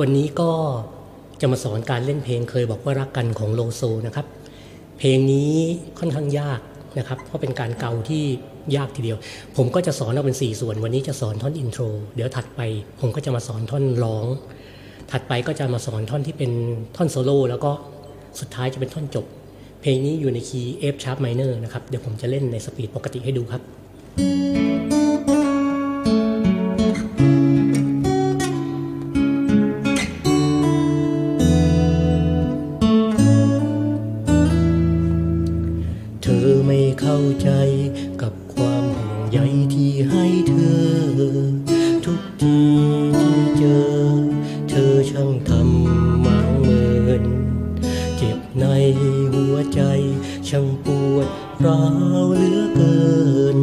วันนี้ก็จะมาสอนการเล่นเพลงเคยบอกว่ารักกันของโลโซนะครับ เพลงนี้ค่อนข้างยากนะครับ เพราะเป็นการเกาที่ยากทีเดียว ผมก็จะสอนเอาเป็น 4 ส่วน วันนี้จะสอนท่อนอินโทร เดี๋ยวถัดไปผมก็จะมาสอนท่อนร้อง ถัดไปก็จะมาสอนท่อนที่เป็นท่อนโซโล่แล้วก็สุดท้ายจะเป็นท่อนจบ เพลงนี้อยู่ในคีย์ F sharp minor นะครับ เดี๋ยวผมจะเล่นในสปีดปกติให้ดูครับเธ เข้าใจกับความห่วงใยที่ให้เธอ ทุกทีที่เจอ เธอช่างทำมังเมิน เจ็บในหัวใจช่างปวดร้าวเหลือเกิน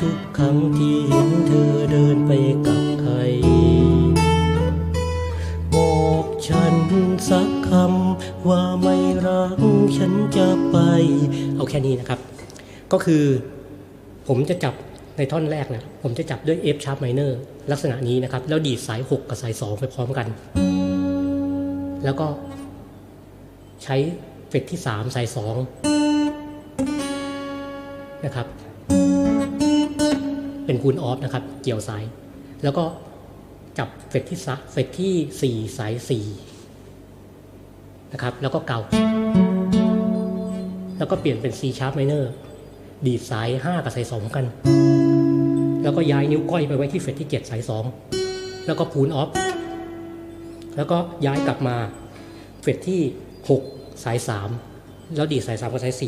ทุกครั้งที่เห็นเธอเดินไปกับใคร บอกฉันสักคำว่าไม่รักฉันจะไป เอาแค่นี้นะครับ ก็คือผมจะจับในท่อนแรกนะผมจะจับด้วย F sharp minor ลักษณะนี้นะครับ แล้วดีดสาย 6 กับสาย 2 ไปพร้อมกัน แล้วก็ใช้เฟรตที่ 3 สาย 2 นะครับ เป็นคูณออฟนะครับ เกี่ยวสาย แล้วก็จับเฟรตที่สเฟรตที่ 4 สาย 4 นะครับ แล้วก็เกาแล้วก็เปลี่ยนเป็น C sharp minor ดีดสาย 5 กับสาย2กัน แล้วก็ย้ายนิ้วก้อยไปไว้ที่เฟรตที่ 7 สาย 2 แล้วก็พูนออฟ แล้วก็ย้ายกลับมาเฟรตที่ 6 สาย 3 แล้วดีดสาย 3 กับสาย 4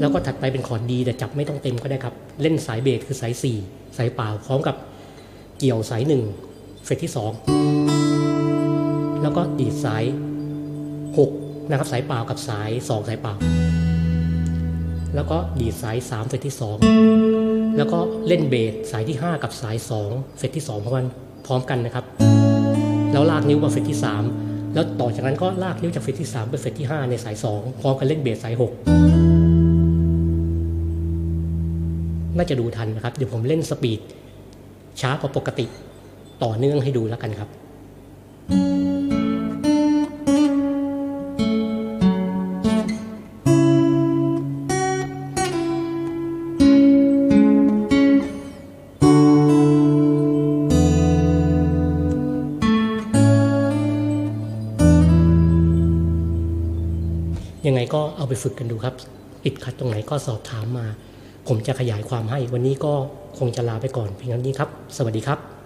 แล้วก็ถัดไปเป็นคอร์ดดีแต่จับไม่ต้องเต็มก็ได้ครับ เล่นสายเบสคือสาย 4 สายเปล่าพร้อมกับเกี่ยวสาย 1 เฟรตที่ 2 แล้วก็ดีดสาย 6 นะครับสายเปล่ากับสาย 2 สายเปล่า แล้วก็ดีดสาย 3 เฟรตที่ 2 แล้วก็เล่นเบสสายที่ 5 กับสาย 2 เฟรตที่2พร้อมกันพร้อมกันนะครับ แล้วลากนิ้วมาเฟรตที่ 3 แล้วต่อจากนั้นก็ลากนิ้วจากเฟรตที่ 3 ไปเฟรตที่ 5 ในสาย 2 พร้อมกันเล่นเบสสาย 6 น่าจะดูทันนะครับ เดี๋ยวผมเล่นสปีดช้ากว่าปกติ ต่อเนื่องให้ดูแล้วกันครับ ยังไงก็เอาไปฝึกกันดูครับ ติดขัดตรงไหนก็สอบถามมา ผมจะขยายความให้ วันนี้ก็คงจะลาไปก่อนเพียงเท่านี้ครับ สวัสดีครับ